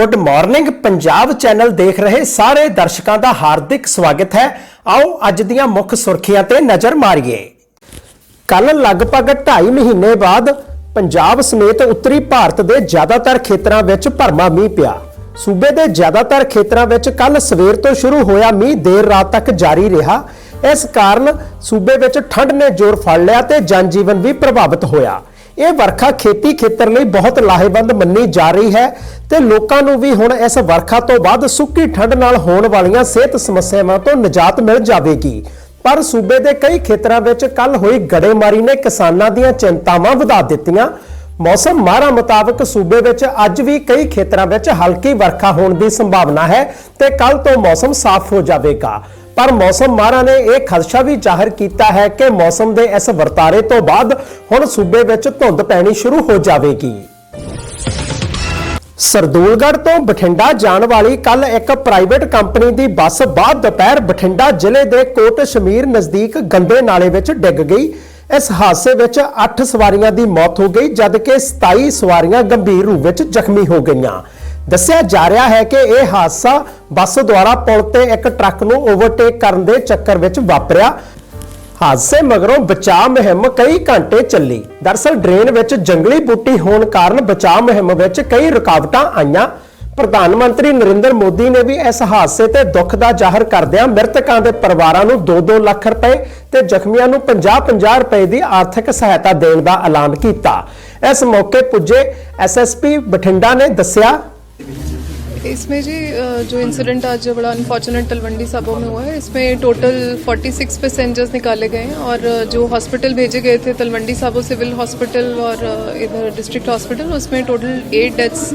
Good morning Punjab channel ਦੇਖ ਰਹੇ ਸਾਰੇ ਦਰਸ਼ਕਾਂ ਦਾ ਹਾਰਦਿਕ ਸਵਾਗਤ ਹੈ। ਆਓ ਅੱਜ ਦੀਆਂ ਮੁੱਖ ਸੁਰਖੀਆਂ ਤੇ ਨਜ਼ਰ ਮਾਰੀਏ। ਕੱਲ ਲਗਭਗ 2.5 ਮਹੀਨੇ ਬਾਅਦ ਪੰਜਾਬ ਸਮੇਤ ਉੱਤਰੀ ਭਾਰਤ ਦੇ ਜ਼ਿਆਦਾਤਰ ਖੇਤਰਾਂ ਵਿੱਚ ਭਰਮਾ ਮੀਂਹ ਪਿਆ। ਸੂਬੇ ਦੇ ਜ਼ਿਆਦਾਤਰ ਖੇਤਰਾਂ ਵਿੱਚ ਕੱਲ ਸਵੇਰ ਤੋਂ ਸ਼ੁਰੂ ਹੋਇਆ ਮੀਂਹ ਦੇਰ ਰਾਤ ਤੱਕ ਜਾਰੀ ਰਿਹਾ। ਇਸ ਕਾਰਨ ਸੂਬੇ ਵਿੱਚ ਠੰਡ ਨੇ ਜ਼ੋਰ ਫੜ ਲਿਆ ਤੇ ਜਨਜੀਵਨ ਵੀ ਪ੍ਰਭਾਵਿਤ ਹੋਇਆ। ਇਹ ਵਰਖਾ ਖੇਤੀ ਖੇਤਰ ਲਈ ਬਹੁਤ ਲਾਹੇਵੰਦ ਮੰਨੀ ਜਾ ਰਹੀ ਹੈ। ਤੇ ਲੋਕਾਂ ਨੂੰ ਵੀ ਹੁਣ ਇਸ ਵਰਖਾ ਤੋਂ ਬਾਅਦ ਸੁੱਕੀ ਠੰਡ ਨਾਲ ਹੋਣ ਵਾਲੀਆਂ ਸਿਹਤ ਸਮੱਸਿਆਵਾਂ ਤੋਂ ਨਿਜਾਤ ਮਿਲ ਜਾਵੇਗੀ। ਪਰ ਸੂਬੇ ਦੇ ਕਈ ਖੇਤਰਾਂ ਵਿੱਚ ਕੱਲ ਹੋਈ ਗੜੇਮਾਰੀ ਨੇ ਕਿਸਾਨਾਂ ਦੀਆਂ ਚਿੰਤਾਵਾਂ ਵਧਾ ਦਿੱਤੀਆਂ। ਮੌਸਮ ਮਾਹਰਾਂ ਮੁਤਾਬਕ ਸੂਬੇ ਵਿੱਚ ਅੱਜ ਵੀ ਕਈ ਖੇਤਰਾਂ ਵਿੱਚ ਹਲਕੀ ਵਰਖਾ ਹੋਣ ਦੀ ਸੰਭਾਵਨਾ ਹੈ ਤੇ ਕੱਲ ਤੋਂ ਮੌਸਮ ਸਾਫ਼ ਹੋ ਜਾਵੇਗਾ। ਪਰ ਮੌਸਮ ਮਾਹਰਾਂ ਨੇ ਇਹ ਖਦਸ਼ਾ ਵੀ ਜ਼ਾਹਰ ਕੀਤਾ ਹੈ ਕਿ ਮੌਸਮ ਦੇ ਇਸ ਵਰਤਾਰੇ ਤੋਂ ਬਾਅਦ ਹੁਣ ਸੂਬੇ ਵਿੱਚ ਧੁੰਦ ਪੈਣੀ ਸ਼ੁਰੂ ਹੋ ਜਾਵੇਗੀ। ਸਰਦੂਲਗੜ੍ਹ ਤੋਂ ਬਠਿੰਡਾ ਜਾਣ ਵਾਲੀ ਕੱਲ ਇੱਕ ਪ੍ਰਾਈਵੇਟ ਕੰਪਨੀ ਦੀ ਬੱਸ ਬਾਅਦ ਦੁਪਹਿਰ ਬਠਿੰਡਾ ਜ਼ਿਲ੍ਹੇ ਦੇ ਕੋਟ ਸ਼ਮੀਰ ਨਜ਼ਦੀਕ ਗੰਦੇ ਨਾਲੇ ਵਿੱਚ ਡਿੱਗ ਗਈ। ਇਸ ਹਾਦਸੇ ਵਿੱਚ 8 ਸਵਾਰੀਆਂ ਦੀ ਮੌਤ ਹੋ ਗਈ, ਜਦਕਿ 27 ਸਵਾਰੀਆਂ ਗੰਭੀਰ ਰੂਪ ਵਿੱਚ ਜ਼ਖਮੀ ਹੋ ਗਈਆਂ। ਦੱਸਿਆ ਜਾ ਰਿਹਾ ਹੈ ਕਿ ਇਹ ਹਾਦਸਾ ਬੱਸ ਦੁਆਰਾ ਪੁਲ ਤੇ ਇੱਕ ਟਰੱਕ ਨੂੰ ਓਵਰਟੇਕ ਕਰਨ ਦੇ ਚੱਕਰ ਵਿੱਚ ਵਾਪਰਿਆ। ਹਾਦਸੇ ਮਗਰੋਂ ਬਚਾਅ ਮੁਹਿੰਮ ਕਈ ਘੰਟੇ ਚੱਲੀ। ਦਰਸਲ ਡਰੇਨ ਵਿੱਚ ਜੰਗਲੀ ਬੂਟੀ ਹੋਣ ਕਾਰਨ ਬਚਾਅ ਮੁਹਿੰਮ ਵਿੱਚ ਕਈ ਰੁਕਾਵਟਾਂ ਆਈਆਂ। ਪ੍ਰਧਾਨ ਮੰਤਰੀ ਨਰਿੰਦਰ ਮੋਦੀ ਨੇ ਵੀ ਇਸ ਹਾਦਸੇ ਤੇ ਦੁੱਖ ਦਾ ਜ਼ਾਹਰ ਕਰਦਿਆਂ ਮ੍ਰਿਤਕਾਂ ਦੇ ਪਰਿਵਾਰਾਂ ਨੂੰ 2-2 ਲੱਖ ਰੁਪਏ ਤੇ ਜ਼ਖਮੀਆਂ ਨੂੰ 50-50 ਰੁਪਏ ਦੀ ਆਰਥਿਕ ਸਹਾਇਤਾ ਦੇਣ ਦਾ ਐਲਾਨ ਕੀਤਾ। ਇਸ ਮੌਕੇ ਪੁੱਜੇ ਐਸਐਸਪੀ ਬਠਿੰਡਾ ਨੇ ਦੱਸਿਆ इसमें जी जो इंसिडेंट आज जो बड़ा अनफॉर्चुनेट तलवंडी साबो में हुआ है, इसमें टोटल 46 पैसेंजर्स निकाले गए हैं और जो हॉस्पिटल भेजे गए थे तलवंडी साबो सिविल हॉस्पिटल और इधर डिस्ट्रिक्ट हॉस्पिटल उसमें टोटल एट डेथ्स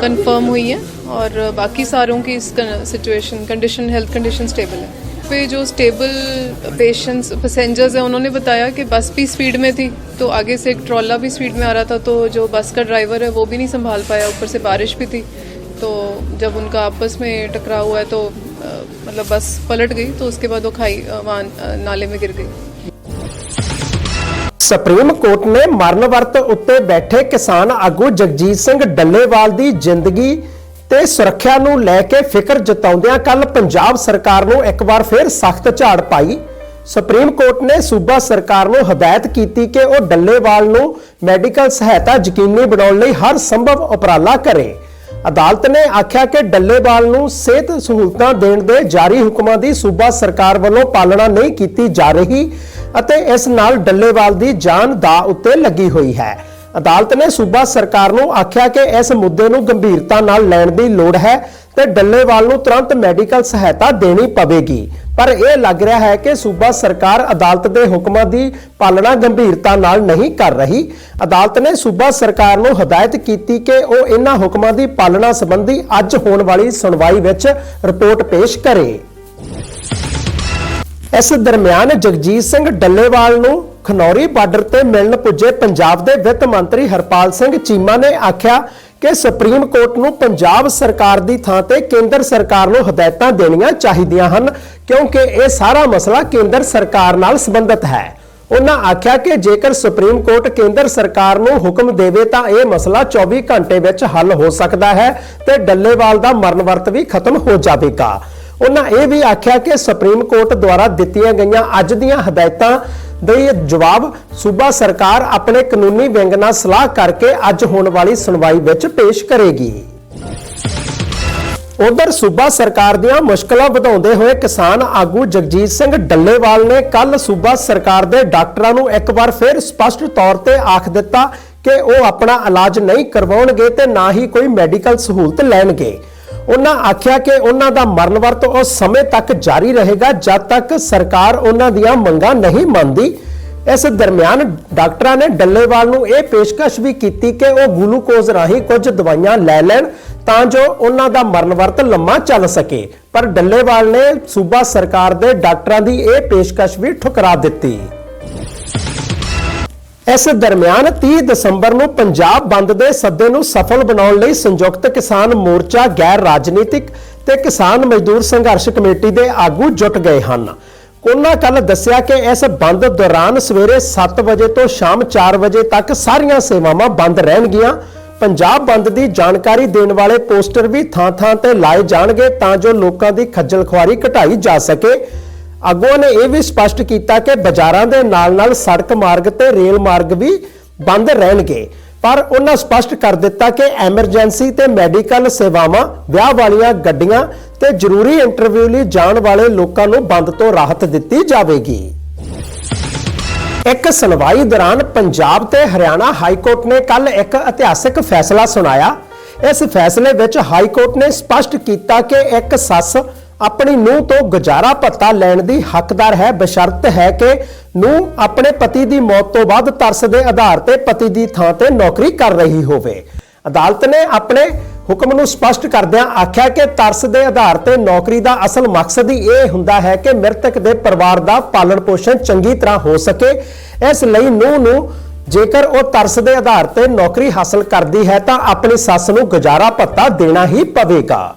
कंफर्म हुई हैं और बाकी सारों की इस situation condition health condition stable है। पे जो स्टेबल पेशेंट्स पैसेंजर्स हैं, उन्होंने बताया कि बस भी स्पीड में थी तो आगे से एक ट्रॉला भी स्पीड में आ रहा था तो जो बस का ड्राइवर है, वो भी नहीं संभाल पाया, ऊपर से बारिश भी थी। तो जब उनका आपस में टकराव हुआ है तो अ, मतलब बस पलट गई तो उसके बाद वो खाई अ, वहाँ अ, नाले में गिर गई ਸੁਪਰੀਮ ਕੋਰਟ ਨੇ ਮਰਨ ਵਰਤ ਉੱਤੇ ਬੈਠੇ ਕਿਸਾਨ ਆਗੂ ਜਗਜੀਤ ਸਿੰਘ ਡੱਲੇਵਾਲ ਦੀ ਜ਼ਿੰਦਗੀ ਤੇ ਸੁਰੱਖਿਆ ਨੂੰ ਲੈ ਕੇ ਫਿਕਰ ਜਤਾਉਂਦਿਆਂ ਕੱਲ ਪੰਜਾਬ ਸਰਕਾਰ ਨੂੰ ਇੱਕ ਵਾਰ ਫਿਰ ਸਖਤ ਝਾੜ ਪਾਈ ਸੁਪਰੀਮ ਕੋਰਟ ਨੇ ਸੂਬਾ ਸਰਕਾਰ ਨੂੰ ਹਦਾਇਤ ਕੀਤੀ ਕਿ ਉਹ ਡੱਲੇਵਾਲ ਨੂੰ ਮੈਡੀਕਲ ਸਹਾਇਤਾ ਯਕੀਨੀ ਬਣਾਉਣ ਲਈ ਹਰ ਸੰਭਵ ਉਪਰਾਲਾ ਕਰੇ ਅਦਾਲਤ ਨੇ ਆਖਿਆ ਕਿ ਡੱਲੇਵਾਲ ਨੂੰ ਸਿਹਤ ਸਹੂਲਤਾਂ ਦੇਣ ਦੇ ਜਾਰੀ ਹੁਕਮਾਂ ਦੀ ਸੂਬਾ ਸਰਕਾਰ ਵੱਲੋਂ ਪਾਲਣਾ ਨਹੀਂ ਕੀਤੀ ਜਾ ਰਹੀ ਅਤੇ ਇਸ ਨਾਲ ਡੱਲੇਵਾਲ ਦੀ ਜਾਨ ਦਾ ਉੱਤੇ ਲੱਗੀ ਹੋਈ ਹੈ। ਅਦਾਲਤ ਨੇ ਸੂਬਾ ਸਰਕਾਰ ਨੂੰ ਆਖਿਆ ਕਿ ਇਸ ਮੁੱਦੇ ਨੂੰ ਗੰਭੀਰਤਾ ਨਾਲ ਲੈਣ ਦੀ ਲੋੜ ਹੈ ਤੇ ਡੱਲੇਵਾਲ ਨੂੰ ਤੁਰੰਤ ਮੈਡੀਕਲ ਸਹਾਇਤਾ ਦੇਣੀ ਪਵੇਗੀ। ਪਰ ਇਹ ਲੱਗ ਰਿਹਾ ਹੈ ਕਿ ਸੂਬਾ ਸਰਕਾਰ ਅਦਾਲਤ ਦੇ ਹੁਕਮਾਂ ਦੀ ਪਾਲਣਾ ਗੰਭੀਰਤਾ ਨਾਲ ਨਹੀਂ ਕਰ ਰਹੀ। ਅਦਾਲਤ ਨੇ ਸੂਬਾ ਸਰਕਾਰ ਨੂੰ ਹਦਾਇਤ ਕੀਤੀ ਕਿ ਉਹ ਇਹਨਾਂ ਹੁਕਮਾਂ ਦੀ ਪਾਲਣਾ ਸੰਬੰਧੀ ਅੱਜ ਹੋਣ ਵਾਲੀ ਸੁਣਵਾਈ ਵਿੱਚ ਰਿਪੋਰਟ ਪੇਸ਼ ਕਰੇ। ਇਸ ਦਰਮਿਆਨ ਜਗਜੀਤ ਸਿੰਘ ਡੱਲੇਵਾਲ ਨੂੰ ਖਨੌਰੀ ਬਾਰਡਰ ਤੇ ਮਿਲਣ ਪੁੱਜੇ ਪੰਜਾਬ ਦੇ ਵਿੱਤ ਮੰਤਰੀ ਹਰਪਾਲ ਸਿੰਘ ਚੀਮਾ ਨੇ ਆਖਿਆ ਕਿ ਸੁਪਰੀਮ ਕੋਰਟ ਨੂੰ ਪੰਜਾਬ ਸਰਕਾਰ ਦੀ ਥਾਂ ਤੇ ਕੇਂਦਰ ਸਰਕਾਰ ਨੂੰ ਹਦਾਇਤਾਂ ਦੇਣੀਆਂ ਚਾਹੀਦੀਆਂ ਹਨ, ਕਿਉਂਕਿ ਇਹ ਸਾਰਾ ਮਸਲਾ ਕੇਂਦਰ ਸਰਕਾਰ ਨਾਲ ਸੰਬੰਧਿਤ ਹੈ। ਉਹਨਾਂ ਆਖਿਆ ਕਿ ਜੇਕਰ ਸੁਪਰੀਮ ਕੋਰਟ ਕੇਂਦਰ ਸਰਕਾਰ ਨੂੰ ਹੁਕਮ ਦੇਵੇ ਤਾਂ ਇਹ ਮਸਲਾ 24 ਘੰਟੇ ਵਿੱਚ ਹੱਲ ਹੋ ਸਕਦਾ ਹੈ ਤੇ ਡੱਲੇਵਾਲ ਦਾ ਮਰਨ ਵਰਤ ਵੀ ਖਤਮ ਹੋ ਜਾਵੇਗਾ। ਉਹਨਾਂ ਇਹ ਵੀ ਆਖਿਆ ਕਿ ਸੁਪਰੀਮ ਕੋਰਟ ਦੁਆਰਾ ਦਿੱਤੀਆਂ ਗਈਆਂ ਅੱਜ ਦੀਆਂ ਹਦਾਇਤਾਂ ਦੇ ਜਵਾਬ, ਸੂਬਾ ਸਰਕਾਰ ਆਪਣੇ ਕਾਨੂੰਨੀ ਵਿੰਗ ਨਾਲ ਸਲਾਹ ਕਰਕੇ ਅੱਜ ਹੋਣ ਵਾਲੀ ਸੁਣਵਾਈ ਵਿੱਚ ਪੇਸ਼ ਕਰੇਗੀ। ਉਧਰ ਸੂਬਾ ਸਰਕਾਰ ਦੀਆਂ ਮੁਸ਼ਕਲਾਂ ਵਧਾਉਂਦੇ ਹੋਏ ਕਿਸਾਨ ਆਗੂ ਜਗਜੀਤ ਸਿੰਘ ਡੱਲੇਵਾਲ ਨੇ ਕੱਲ ਸੂਬਾ ਸਰਕਾਰ ਦੇ ਡਾਕਟਰਾਂ ਨੂੰ ਇੱਕ ਵਾਰ ਫਿਰ ਸਪਸ਼ਟ ਤੌਰ ਤੇ ਆਖ ਦਿੱਤਾ ਕਿ ਉਹ ਆਪਣਾ ਇਲਾਜ ਨਹੀਂ ਕਰਵਾਉਣਗੇ ਤੇ ਨਾ ਹੀ ਕੋਈ ਮੈਡੀਕਲ ਸਹੂਲਤ ਲੈਣਗੇ। ਉਹਨਾਂ ਆਖਿਆ ਕਿ ਉਹਨਾਂ ਦਾ ਮਰਨ ਵਰਤ ਉਸ ਸਮੇਂ ਤੱਕ ਜਾਰੀ ਰਹੇਗਾ ਜਦ ਤੱਕ ਸਰਕਾਰ ਉਹਨਾਂ ਦੀਆਂ ਮੰਗਾਂ ਨਹੀਂ ਮੰਨਦੀ। ਇਸ ਦਰਮਿਆਨ ਡਾਕਟਰਾਂ ਨੇ ਡੱਲੇਵਾਲ ਨੂੰ ਇਹ ਪੇਸ਼ਕਸ਼ ਵੀ ਕੀਤੀ ਕਿ ਉਹ ਗਲੂਕੋਜ਼ ਰਾਹੀਂ ਕੁਝ ਦਵਾਈਆਂ ਲੈ ਲੈਣ ਤਾਂ ਜੋ ਉਹਨਾਂ ਦਾ ਮਰਨ ਵਰਤ ਲੰਮਾ ਚੱਲ ਸਕੇ। ਪਰ ਡੱਲੇਵਾਲ ਨੇ ਸੂਬਾ ਸਰਕਾਰ ਦੇ ਡਾਕਟਰਾਂ ਦੀ ਇਹ ਪੇਸ਼ਕਸ਼ ਵੀ ਠੁਕਰਾ ਦਿੱਤੀ। ਇਸ ਦਰਮਿਆਨ 30 ਦਸੰਬਰ ਨੂੰ ਪੰਜਾਬ ਬੰਦ ਦੇ ਸੱਦੇ ਨੂੰ ਸਫਲ ਬਣਾਉਣ ਲਈ ਸੰਯੁਕਤ ਕਿਸਾਨ ਮੋਰਚਾ ਗੈਰ ਰਾਜਨੀਤਿਕ ਤੇ ਕਿਸਾਨ ਮਜ਼ਦੂਰ ਸੰਘਰਸ਼ ਕਮੇਟੀ ਦੇ ਆਗੂ ਜੁਟ ਗਏ ਹਨ। ਉਹਨਾਂ ਕੱਲ ਦੱਸਿਆ ਕਿ ਇਸ ਬੰਦ ਦੌਰਾਨ ਸਵੇਰੇ 7 ਵਜੇ ਤੋਂ ਸ਼ਾਮ 4 ਵਜੇ ਤੱਕ ਸਾਰੀਆਂ ਸੇਵਾਵਾਂ ਬੰਦ ਰਹਿਣਗੀਆਂ। ਪੰਜਾਬ ਬੰਦ ਦੀ ਜਾਣਕਾਰੀ ਦੇਣ ਵਾਲੇ ਪੋਸਟਰ ਵੀ ਥਾਂ-ਥਾਂ ਤੇ ਲਾਏ ਜਾਣਗੇ ਤਾਂ ਜੋ ਲੋਕਾਂ ਦੀ ਖੱਜਲ ਖੁਆਰੀ ਘਟਾਈ ਜਾ ਸਕੇ। ਆਗੂਆਂ ਨੇ ਇਹ ਵੀ ਸਪਸ਼ਟ ਕੀਤਾ ਕਿ ਬਾਜ਼ਾਰਾਂ ਦੇ ਨਾਲ-ਨਾਲ ਸੜਕ ਮਾਰਗ ਤੇ ਰੇਲ ਮਾਰਗ ਵੀ ਬੰਦ ਰਹਿਣਗੇ। ਪਰ ਉਹਨਾਂ ਸਪਸ਼ਟ ਕਰ ਦਿੱਤਾ ਕਿ ਐਮਰਜੈਂਸੀ ਤੇ ਮੈਡੀਕਲ ਸੇਵਾਵਾਂ, ਵਿਆਹ ਵਾਲੀਆਂ ਗੱਡੀਆਂ ਤੇ ਜ਼ਰੂਰੀ ਇੰਟਰਵਿਊ ਲਈ ਜਾਣ ਵਾਲੇ ਲੋਕਾਂ ਨੂੰ ਬੰਦ ਤੋਂ ਰਾਹਤ ਦਿੱਤੀ ਜਾਵੇਗੀ। ਇੱਕ ਸੁਣਵਾਈ ਦੌਰਾਨ ਪੰਜਾਬ ਤੇ ਹਰਿਆਣਾ ਹਾਈ ਕੋਰਟ ਨੇ ਕੱਲ ਇੱਕ ਇਤਿਹਾਸਕ ਫੈਸਲਾ ਸੁਣਾਇਆ। ਇਸ ਫੈਸਲੇ ਵਿੱਚ ਹਾਈ ਕੋਰਟ ਨੇ ਸਪਸ਼ਟ ਕੀਤਾ ਕਿ ਇੱਕ ਸੱਸ ਆਪਣੀ ਨੂੰਹ ਤੋਂ ਗੁਜ਼ਾਰਾ ਭੱਤਾ ਲੈਣ ਦੀ ਹੱਕਦਾਰ ਹੈ, ਬਸ਼ਰਤ ਹੈ ਕਿ ਨੂੰਹ ਆਪਣੇ ਪਤੀ ਦੀ ਮੌਤ ਤੋਂ ਬਾਅਦ ਤਰਸ ਦੇ ਆਧਾਰ ਤੇ ਪਤੀ ਦੀ ਥਾਂ ਤੇ ਨੌਕਰੀ ਕਰ ਰਹੀ ਹੋਵੇ। ਅਦਾਲਤ ਨੇ ਆਪਣੇ ਹੁਕਮ ਨੂੰ ਸਪਸ਼ਟ ਕਰਦਿਆਂ ਆਖਿਆ ਕਿ ਤਰਸ ਦੇ ਆਧਾਰ ਤੇ ਨੌਕਰੀ ਦਾ ਅਸਲ ਮਕਸਦ ਹੀ ਇਹ ਹੁੰਦਾ ਹੈ ਕਿ ਮ੍ਰਿਤਕ ਦੇ ਪਰਿਵਾਰ ਦਾ ਪਾਲਣ ਪੋਸ਼ਣ ਚੰਗੀ ਤਰ੍ਹਾਂ ਹੋ ਸਕੇ। ਇਸ ਲਈ ਨੂੰਹ ਨੂੰ ਜੇਕਰ ਉਹ ਤਰਸ ਦੇ ਆਧਾਰ ਤੇ ਨੌਕਰੀ ਹਾਸਲ ਕਰਦੀ ਹੈ ਤਾਂ ਆਪਣੀ ਸੱਸ ਨੂੰ ਗੁਜ਼ਾਰਾ ਭੱਤਾ ਦੇਣਾ ਹੀ ਪਵੇਗਾ।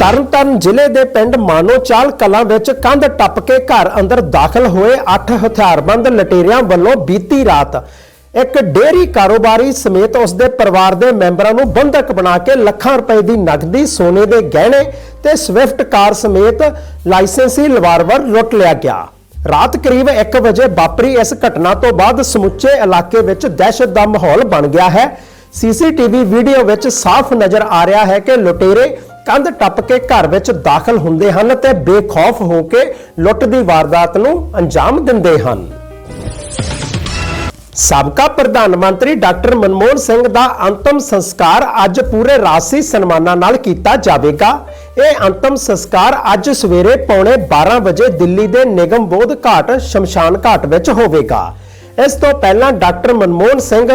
ਤਰਨਤਾਰਨ ਜ਼ਿਲ੍ਹੇ ਦੇ ਪਿੰਡ ਮਾਨੋਚਾਲ ਕਲਾਂ ਵਿੱਚ ਕੰਧ ਟੱਪ ਕੇ ਘਰ ਅੰਦਰ ਦਾਖਲ ਹੋਏ 8 ਹਥਿਆਰਬੰਦ ਲਟੇਰਿਆਂ ਵੱਲੋਂ ਬੀਤੀ ਰਾਤ ਇੱਕ ਡੇਰੀ ਕਾਰੋਬਾਰੀ ਸਮੇਤ ਉਸ ਦੇ ਪਰਿਵਾਰ ਦੇ ਮੈਂਬਰਾਂ ਨੂੰ ਬੰਧਕ ਬਣਾ ਕੇ ਲੱਖਾਂ ਰੁਪਏ ਦੀ ਨਕਦੀ, ਸੋਨੇ ਦੇ ਗਹਿਣੇ ਤੇ ਸਵਿਫਟ ਕਾਰ ਸਮੇਤ ਲਾਇਸੈਂਸੀ ਲਵਾਰਵਰ ਲੁੱਟ ਲਿਆ ਗਿਆ। ਰਾਤ ਕਰੀਬ 1 ਵਜੇ ਵਾਪਰੀ ਇਸ ਘਟਨਾ ਤੋਂ ਬਾਅਦ ਸਮੁੱਚੇ ਇਲਾਕੇ ਵਿੱਚ ਦਹਿਸ਼ਤ ਦਾ ਮਾਹੌਲ ਬਣ ਗਿਆ ਹੈ। ਸੀਸੀਟੀਵੀ ਵੀਡੀਓ ਵਿੱਚ ਸਾਫ਼ ਨਜ਼ਰ ਆ ਰਿਹਾ ਹੈ ਕਿ ਲੁਟੇਰੇ ਕੰਧ ਟੱਪ ਕੇ ਘਰ ਵਿੱਚ ਦਾਖਲ ਹੁੰਦੇ ਹਨ ਤੇ ਬੇਖੌਫ ਹੋ ਕੇ ਲੁੱਟ ਦੀ ਵਾਰਦਾਤ ਨੂੰ ਅੰਜਾਮ ਦਿੰਦੇ ਹਨ। ਸਾਬਕਾ ਪ੍ਰਧਾਨ ਮੰਤਰੀ ਡਾਕਟਰ ਮਨਮੋਹਨ ਸਿੰਘ ਦਾ ਅੰਤਮ ਸੰਸਕਾਰ ਅੱਜ ਪੂਰੇ ਰਾਜਸੀ ਸਨਮਾਨਾਂ ਨਾਲ ਕੀਤਾ ਜਾਵੇਗਾ। ਇਹ ਅੰਤਮ ਸੰਸਕਾਰ ਅੱਜ ਸਵੇਰੇ ਪੌਣੇ 12 ਵਜੇ ਦਿੱਲੀ ਦੇ ਨਿਗਮ ਬੋਧ ਘਾਟ ਸ਼ਮਸ਼ਾਨ ਘਾਟ ਵਿੱਚ ਹੋਵੇਗਾ। ਇਸ ਤੋਂ ਪਹਿਲਾਂ ਡਾਕਟਰ ਮਨਮੋਹਨ ਸਿੰਘ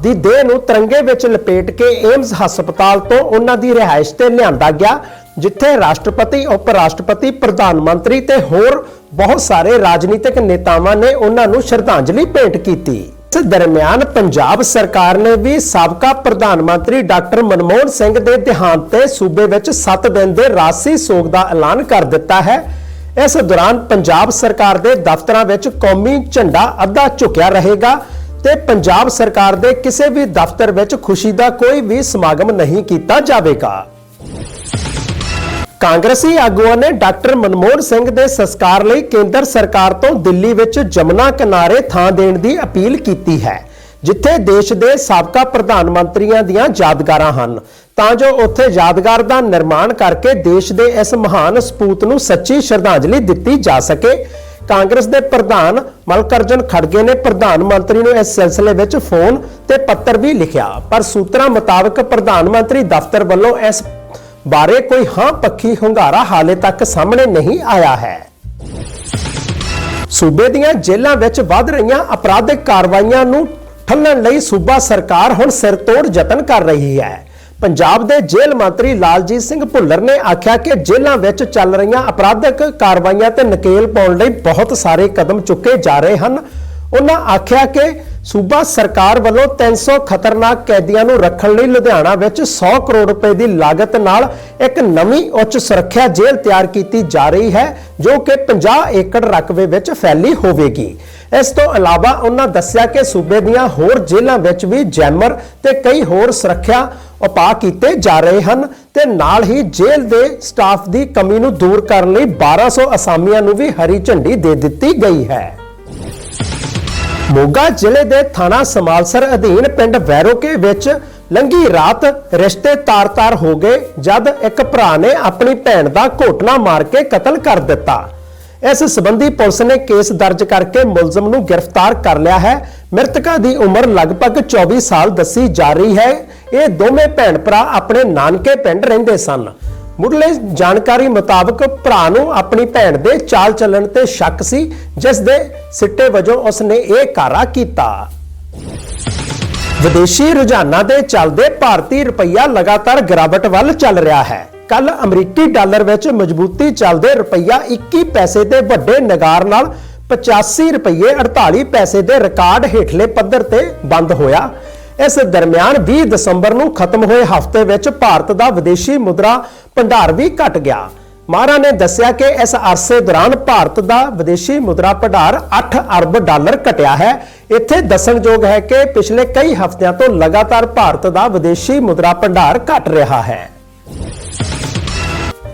ਦੀ ਦੇਹ ਨੂੰ ਤਿਰੰਗੇ ਵਿੱਚ ਲਪੇਟ ਕੇ ਏਮਜ਼ ਹਸਪਤਾਲ ਤੋਂ ਉਹਨਾਂ ਦੀ ਰਿਹਾਇਸ਼ ਤੇ ਲਿਆਂਦਾ ਗਿਆ, ਜਿੱਥੇ ਰਾਸ਼ਟਰਪਤੀ ਉਪ ਰਾਸ਼ਟਰਪਤੀ ਪ੍ਰਧਾਨ ਮੰਤਰੀ ਤੇ ਹੋਰ ਬਹੁਤ ਸਾਰੇ ਰਾਜਨੀਤਿਕ ਨੇਤਾਵਾਂ ਨੇ ਉਹਨਾਂ ਨੂੰ ਸ਼ਰਧਾਂਜਲੀ ਭੇਂਟ ਕੀਤੀ। ਇਸ ਦਰਮਿਆਨ ਪੰਜਾਬ ਸਰਕਾਰ ਨੇ ਵੀ ਸਾਬਕਾ ਪ੍ਰਧਾਨ ਮੰਤਰੀ ਡਾਕਟਰ ਮਨਮੋਹਨ ਸਿੰਘ ਦੇ ਦੇਹਾਂਤ ਤੇ ਸੂਬੇ ਵਿੱਚ 7 ਦਿਨ ਦੇ ਰਾਸ਼ੀ ਸੋਗ ਦਾ ਐਲਾਨ ਕਰ ਦਿੱਤਾ ਹੈ। ਇਸ ਦੌਰਾਨ ਪੰਜਾਬ ਸਰਕਾਰ ਦੇ ਦਫ਼ਤਰਾਂ ਵਿੱਚ ਕੌਮੀ ਝੰਡਾ ਅੱਧਾ ਝੁਕਿਆ ਰਹੇਗਾ। ਤੇ ਪੰਜਾਬ ਸਰਕਾਰ ਦੇ ਕਿਸੇ ਵੀ ਦਫ਼ਤਰ ਵਿੱਚ ਖੁਸ਼ੀ ਦਾ ਕੋਈ ਵੀ ਸਮਾਗਮ ਨਹੀਂ ਕੀਤਾ ਜਾਵੇਗਾ। ਕਾਂਗਰਸੀ ਆਗੂਆਂ ਨੇ ਡਾਕਟਰ ਮਨਮੋਹਨ ਸਿੰਘ ਦੇ ਸੰਸਕਾਰ ਲਈ ਕੇਂਦਰ ਸਰਕਾਰ ਤੋਂ ਦਿੱਲੀ ਵਿੱਚ ਜਮਨਾ ਕਿਨਾਰੇ ਥਾਂ ਦੇਣ ਦੀ ਅਪੀਲ ਕੀਤੀ ਹੈ, ਜਿੱਥੇ ਦੇਸ਼ ਦੇ ਸਾਬਕਾ ਪ੍ਰਧਾਨ ਮੰਤਰੀਆਂ ਦੀਆਂ ਯਾਦਗਾਰਾਂ ਹਨ। ਤਾਂ ਜੋ ਉੱਥੇ ਯਾਦਗਾਰ ਦਾ ਨਿਰਮਾਣ ਕਰਕੇ ਦੇਸ਼ ਦੇ ਇਸ ਮਹਾਨ ਸਪੂਤ ਨੂੰ ਸੱਚੀ ਸ਼ਰਧਾਂਜਲੀ ਦਿੱਤੀ ਜਾ ਸਕੇ ਕਾਂਗਰਸ ਦੇ ਪ੍ਰਧਾਨ ਮਲਕਰਜਨ ਖੜਗੇ ਨੇ ਪ੍ਰਧਾਨ ਮੰਤਰੀ ਨੂੰ ਇਸ ਸਿਲਸਿਲੇ ਵਿੱਚ ਫੋਨ ਤੇ ਪੱਤਰ ਵੀ ਲਿਖਿਆ। ਪਰ ਸੂਤਰਾਂ ਮੁਤਾਬਕ ਪ੍ਰਧਾਨ ਮੰਤਰੀ ਦਫ਼ਤਰ ਵੱਲੋਂ ਇਸ ਬਾਰੇ ਕੋਈ ਹਾਂ ਪੱਖੀ ਹੁੰਗਾਰਾ ਹਾਲੇ ਤੱਕ ਸਾਹਮਣੇ ਨਹੀਂ ਆਇਆ ਹੈ। ਸੂਬੇ ਦੀਆਂ ਜੇਲ੍ਹਾਂ ਵਿੱਚ ਵੱਧ ਰਹੀਆਂ ਅਪਰਾਧਿਕ ਕਾਰਵਾਈਆਂ ਨੂੰ ਠੱਲਣ ਲਈ ਸੂਬਾ ਸਰਕਾਰ ਹੁਣ ਸਿਰਤੋੜ ਯਤਨ ਕਰ ਰਹੀ ਹੈ। ਪੰਜਾਬ ਦੇ ਜੇਲ੍ਹ ਮੰਤਰੀ ਲਾਲਜੀਤ ਸਿੰਘ ਭੁੱਲਰ ਨੇ ਆਖਿਆ ਕਿ ਜੇਲ੍ਹਾਂ ਵਿੱਚ ਚੱਲ ਰਹੀਆਂ ਅਪਰਾਧਿਕ ਕਾਰਵਾਈਆਂ ਤੇ ਨਕੇਲ ਪਾਉਣ ਲਈ ਬਹੁਤ ਸਾਰੇ ਕਦਮ ਚੁੱਕੇ ਜਾ ਰਹੇ ਹਨ। ਉਹਨਾਂ ਆਖਿਆ ਕਿ ਸੂਬਾ ਸਰਕਾਰ ਵੱਲੋਂ 300 ਖਤਰਨਾਕ ਕੈਦੀਆਂ ਨੂੰ ਰੱਖਣ ਲਈ ਲੁਧਿਆਣਾ ਵਿੱਚ 100 ਕਰੋੜ ਰੁਪਏ ਦੀ ਲਾਗਤ ਨਾਲ ਇੱਕ ਨਵੀਂ ਉੱਚ ਸੁਰੱਖਿਆ ਜੇਲ੍ਹ ਤਿਆਰ ਕੀਤੀ ਜਾ ਰਹੀ ਹੈ, ਜੋ ਕਿ 50 ਏਕੜ ਰਕਬੇ ਵਿੱਚ ਫੈਲੀ ਹੋਵੇਗੀ। ਇਸ ਤੋਂ ਇਲਾਵਾ ਉਹਨਾਂ ਦੱਸਿਆ ਕਿ ਸੂਬੇ ਦੀਆਂ ਹੋਰ ਜੇਲ੍ਹਾਂ ਵਿੱਚ ਵੀ ਜੈਮਰ ਤੇ ਕਈ ਹੋਰ ਸੁਰੱਖਿਆ ਉਪਾਅ ਕੀਤੇ ਜਾ ਰਹੇ ਹਨ ਤੇ ਨਾਲ ਹੀ ਜੇਲ੍ਹ ਦੇ ਸਟਾਫ ਦੀ ਕਮੀ ਨੂੰ ਦੂਰ ਕਰਨ ਲਈ 1200 ਅਸਾਮੀਆਂ ਨੂੰ ਵੀ ਹਰੀ ਝੰਡੀ ਦੇ ਦਿੱਤੀ ਗਈ ਹੈ। ਮੋਗਾ ਜ਼ਿਲ੍ਹੇ ਦੇ ਥਾਣਾ ਸਮਾਲਸਰ ਅਧੀਨ ਪਿੰਡ ਵੈਰੋਕੇ ਵਿੱਚ ਲੰਗੀ ਰਾਤ ਰਿਸ਼ਤੇ ਤਾਰ-ਤਾਰ ਹੋ ਗਏ ਜਦ ਇੱਕ ਭਰਾ ਨੇ ਆਪਣੀ ਭੈਣ ਦਾ ਘੋਟਣਾ ਮਾਰ ਕੇ ਕਤਲ ਕਰ ਦਿੱਤਾ। ਇਸ ਸਬੰਧੀ ਪੁਲਿਸ ਨੇ ਕੇਸ ਦਰਜ ਕਰਕੇ ਮੁਲਜ਼ਮ ਨੂੰ ਗ੍ਰਿਫਤਾਰ ਕਰ ਲਿਆ ਹੈ। ਮ੍ਰਿਤਕਾ ਦੀ ਉਮਰ ਲਗਭਗ 24 ਸਾਲ ਦੱਸੀ ਜਾ ਰਹੀ ਹੈ। ਇਹ ਦੋਵੇਂ ਭੈਣ ਭਰਾ ਆਪਣੇ ਨਾਨਕੇ ਪਿੰਡ ਰਹਿੰਦੇ ਸਨ। ਮੁੱਢਲੇ ਜਾਣਕਾਰੀ ਮੁਤਾਬਕ ਭਰਾ ਨੂੰ ਆਪਣੀ ਭੈਣ ਦੇ ਚਾਲ ਚੱਲਣ ਤੇ ਸ਼ੱਕ ਸੀ, ਜਿਸ ਦੇ ਸਿੱਟੇ ਵਜੋਂ ਉਸਨੇ ਇਹ ਕਾਰਾ ਕੀਤਾ। ਵਿਦੇਸ਼ੀ ਰੁਝਾਨਾਂ ਦੇ ਚੱਲਦੇ ਭਾਰਤੀ ਰੁਪਈਆ ਲਗਾਤਾਰ ਗਿਰਾਵਟ ਵੱਲ ਚੱਲ ਰਿਹਾ ਹੈ। ਕੱਲ ਅਮਰੀਕੀ ਡਾਲਰ ਵਿੱਚ ਮਜ਼ਬੂਤੀ ਚੱਲਦੇ ਰੁਪਈਆ 21 ਪੈਸੇ ਦੇ ਵੱਡੇ ਨਗਾਰ ਨਾਲ 85 ਰੁਪਏ 48 ਪੈਸੇ ਦੇ ਰਿਕਾਰਡ ਹੇਠਲੇ ਪੱਧਰ ਤੇ ਬੰਦ ਹੋਇਆ। ਇਸ ਦਰਮਿਆਨ 20 ਦਸੰਬਰ ਨੂੰ ਖਤਮ ਹੋਏ ਹਫ਼ਤੇ ਵਿੱਚ ਭਾਰਤ ਦਾ ਵਿਦੇਸ਼ੀ ਮੁਦਰਾ ਭੰਡਾਰ ਵੀ ਘਟ ਗਿਆ। ਮਾਹਰਾਂ ਨੇ ਦੱਸਿਆ ਕਿ ਇਸ ਅਰਸੇ ਦੌਰਾਨ ਭਾਰਤ ਦਾ ਵਿਦੇਸ਼ੀ ਮੁਦਰਾ ਭੰਡਾਰ 8 ਅਰਬ ਡਾਲਰ ਘਟਿਆ ਹੈ। ਇੱਥੇ ਦੱਸਣਯੋਗ ਹੈ ਕਿ ਪਿਛਲੇ ਕਈ ਹਫ਼ਤਿਆਂ ਤੋਂ ਲਗਾਤਾਰ ਭਾਰਤ ਦਾ ਵਿਦੇਸ਼ੀ ਮੁਦਰਾ ਭੰਡਾਰ ਘਟ ਰਿਹਾ ਹੈ।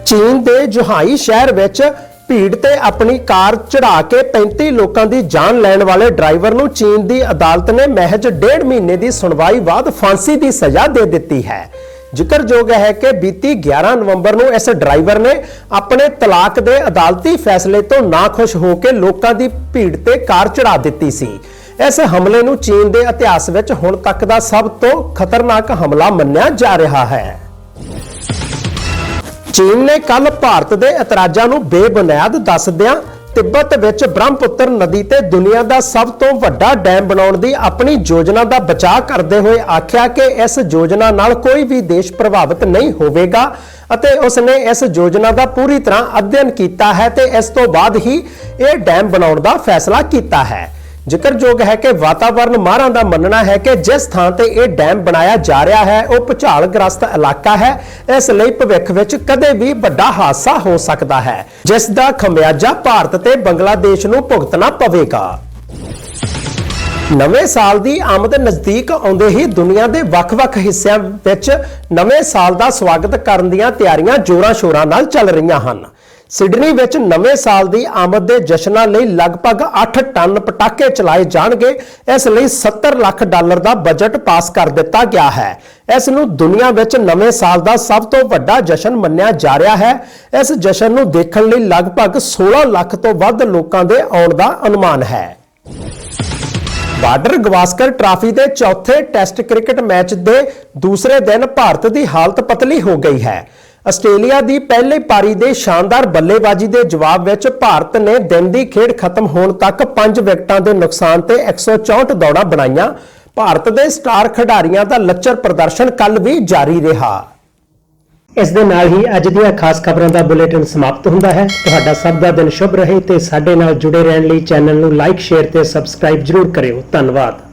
ਚੀਨ ਦੇ ਜੁਹਾਈ ਸ਼ਹਿਰ ਵਿੱਚ ਭੀੜ ਤੇ ਆਪਣੀ ਕਾਰ ਚੜਾ ਕੇ 35 ਲੋਕਾਂ ਦੀ ਜਾਨ ਲੈਣ ਵਾਲੇ ਡਰਾਈਵਰ ਨੂੰ ਚੀਨ ਦੀ ਅਦਾਲਤ ਨੇ ਮਹਿਜ ਡੇਢ ਮਹੀਨੇ ਦੀ ਸੁਣਵਾਈ ਬਾਅਦ ਫਾਂਸੀ ਦੀ ਸਜ਼ਾ ਦੇ ਦਿੱਤੀ ਹੈ। ਜ਼ਿਕਰਯੋਗ ਹੈ ਕਿ ਬੀਤੀ 11 ਨਵੰਬਰ ਨੂੰ ਇਸ ਡਰਾਈਵਰ ਨੇ ਆਪਣੇ ਤਲਾਕ ਦੇ ਅਦਾਲਤੀ ਫੈਸਲੇ ਤੋਂ ਨਾਖੁਸ਼ ਹੋ ਕੇ ਲੋਕਾਂ ਦੀ ਭੀੜ ਤੇ ਕਾਰ ਚੜਾ ਦਿੱਤੀ ਸੀ। ਇਸ ਹਮਲੇ ਨੂੰ ਚੀਨ ਦੇ ਇਤਿਹਾਸ ਵਿੱਚ ਹੁਣ ਤੱਕ ਦਾ ਸਭ ਤੋਂ ਖਤਰਨਾਕ ਹਮਲਾ ਮੰਨਿਆ ਜਾ ਰਿਹਾ ਹੈ। ਚੀਨ ਨੇ ਕੱਲ ਭਾਰਤ ਦੇ ਇਤਰਾਜ਼ਾਂ ਨੂੰ ਬੇਬੁਨਿਆਦ ਦੱਸਦਿਆਂ ਤਿੱਬਤ ਵਿੱਚ ਬ੍ਰਹਮਪੁੱਤਰ ਨਦੀ ਤੇ ਦੁਨੀਆ ਦਾ ਸਭ ਤੋਂ ਵੱਡਾ ਡੈਮ ਬਣਾਉਣ ਦੀ ਆਪਣੀ ਯੋਜਨਾ ਦਾ ਬਚਾਅ ਕਰਦੇ ਹੋਏ ਆਖਿਆ ਕਿ ਇਸ ਯੋਜਨਾ ਨਾਲ ਕੋਈ ਵੀ ਦੇਸ਼ ਪ੍ਰਭਾਵਿਤ ਨਹੀਂ ਹੋਵੇਗਾ ਅਤੇ ਉਸ ਨੇ ਇਸ ਯੋਜਨਾ ਦਾ ਪੂਰੀ ਤਰ੍ਹਾਂ ਅਧਿਐਨ ਕੀਤਾ ਹੈ ਤੇ ਇਸ ਤੋਂ ਬਾਅਦ ਹੀ ਇਹ ਡੈਮ ਬਣਾਉਣ ਦਾ ਫੈਸਲਾ ਕੀਤਾ ਹੈ। ਜ਼ਿਕਰਯੋਗ ਹੈ ਕਿ ਵਾਤਾਵਰਣ ਮਾਹਰਾਂ ਦਾ ਮੰਨਣਾ ਹੈ ਕਿ ਜਿਸ ਥਾਂ ਤੇ ਇਹ ਡੈਮ ਬਣਾਇਆ ਜਾ ਰਿਹਾ ਹੈ, ਉਹ ਭੁਚਾਲਗ੍ਰਸਤ ਇਲਾਕਾ ਹੈ। ਇਸ ਲਈ ਭਵਿੱਖ ਵਿੱਚ ਕਦੇ ਵੀ ਵੱਡਾ ਹਾਦਸਾ ਹੋ ਸਕਦਾ ਹੈ, ਜਿਸ ਦਾ ਖਮਿਆਜਾ ਭਾਰਤ ਤੇ ਬੰਗਲਾਦੇਸ਼ ਨੂੰ ਭੁਗਤਣਾ ਪਵੇਗਾ। ਨਵੇਂ ਸਾਲ ਦੀ ਆਮਦ ਨਜ਼ਦੀਕ ਆਉਂਦੇ ਹੀ ਦੁਨੀਆ ਦੇ ਵੱਖ-ਵੱਖ ਹਿੱਸਿਆਂ ਵਿੱਚ ਨਵੇਂ ਸਾਲ ਦਾ ਸਵਾਗਤ ਕਰਨ ਦੀਆਂ ਤਿਆਰੀਆਂ ਜੋਰਾਂ-ਸ਼ੋਰਾਂ ਨਾਲ ਚੱਲ ਰਹੀਆਂ ਹਨ। ਸਿਡਨੀ ਵਿੱਚ ਨਵੇਂ ਸਾਲ ਦੀ ਆਮਦ ਦੇ ਜਸ਼ਨਾਂ ਲਈ ਲਗਭਗ 8 ਟਨ ਪਟਾਕੇ ਚਲਾਏ ਜਾਣਗੇ। ਇਸ ਲਈ 70 ਲੱਖ ਡਾਲਰ ਦਾ ਬਜਟ ਪਾਸ ਕਰ ਦਿੱਤਾ ਗਿਆ ਹੈ। ਇਸ ਨੂੰ ਦੁਨੀਆ ਵਿੱਚ ਨਵੇਂ ਸਾਲ ਦਾ ਸਭ ਤੋਂ ਵੱਡਾ ਜਸ਼ਨ ਮੰਨਿਆ ਜਾ ਰਿਹਾ ਹੈ। ਇਸ ਜਸ਼ਨ ਨੂੰ ਦੇਖਣ ਲਈ ਲਗਭਗ 16 ਲੱਖ ਤੋਂ ਵੱਧ ਲੋਕਾਂ ਦੇ ਆਉਣ ਦਾ ਅਨੁਮਾਨ ਹੈ। ਬਾਰਡਰ ਗਵਾਸਕਰ ਟਰਾਫੀ ਦੇ ਚੌਥੇ ਟੈਸਟ ਕ੍ਰਿਕਟ ਮੈਚ ਦੇ ਦੂਸਰੇ ਦਿਨ ਭਾਰਤ ਦੀ ਹਾਲਤ ਪਤਲੀ ਹੋ ਗਈ ਹੈ। ਆਸਟ੍ਰੇਲੀਆ ਦੀ ਪਹਿਲੇ ਪਾਰੀ ਦੇ ਸ਼ਾਨਦਾਰ ਬੱਲੇਬਾਜ਼ੀ ਦੇ ਜਵਾਬ ਵਿੱਚ ਭਾਰਤ ਨੇ ਦਿਨ ਦੀ ਖੇਡ ਖਤਮ ਹੋਣ ਤੱਕ 5 ਵਿਕਟਾਂ ਦੇ ਨੁਕਸਾਨ ਤੇ 164 ਦੌੜਾਂ ਬਣਾਈਆਂ। ਭਾਰਤ ਦੇ ਸਟਾਰ ਖਿਡਾਰੀਆਂ ਦਾ ਲੱਚਰ ਪ੍ਰਦਰਸ਼ਨ ਕੱਲ ਵੀ ਜਾਰੀ ਰਿਹਾ। ਇਸ ਦੇ ਨਾਲ ਹੀ ਅੱਜ ਦੀਆਂ ਖਾਸ ਖਬਰਾਂ ਦਾ ਬੁਲੇਟਿਨ ਸਮਾਪਤ ਹੁੰਦਾ ਹੈ। ਤੁਹਾਡਾ ਸਭ ਦਾ ਦਿਨ ਸ਼ੁਭ ਰਹੇ ਤੇ ਸਾਡੇ ਨਾਲ ਜੁੜੇ ਰਹਿਣ ਲਈ ਚੈਨਲ ਨੂੰ ਲਾਈਕ, ਸ਼ੇਅਰ ਤੇ ਸਬਸਕ੍ਰਾਈਬ ਜਰੂਰ ਕਰਿਓ। ਧੰਨਵਾਦ।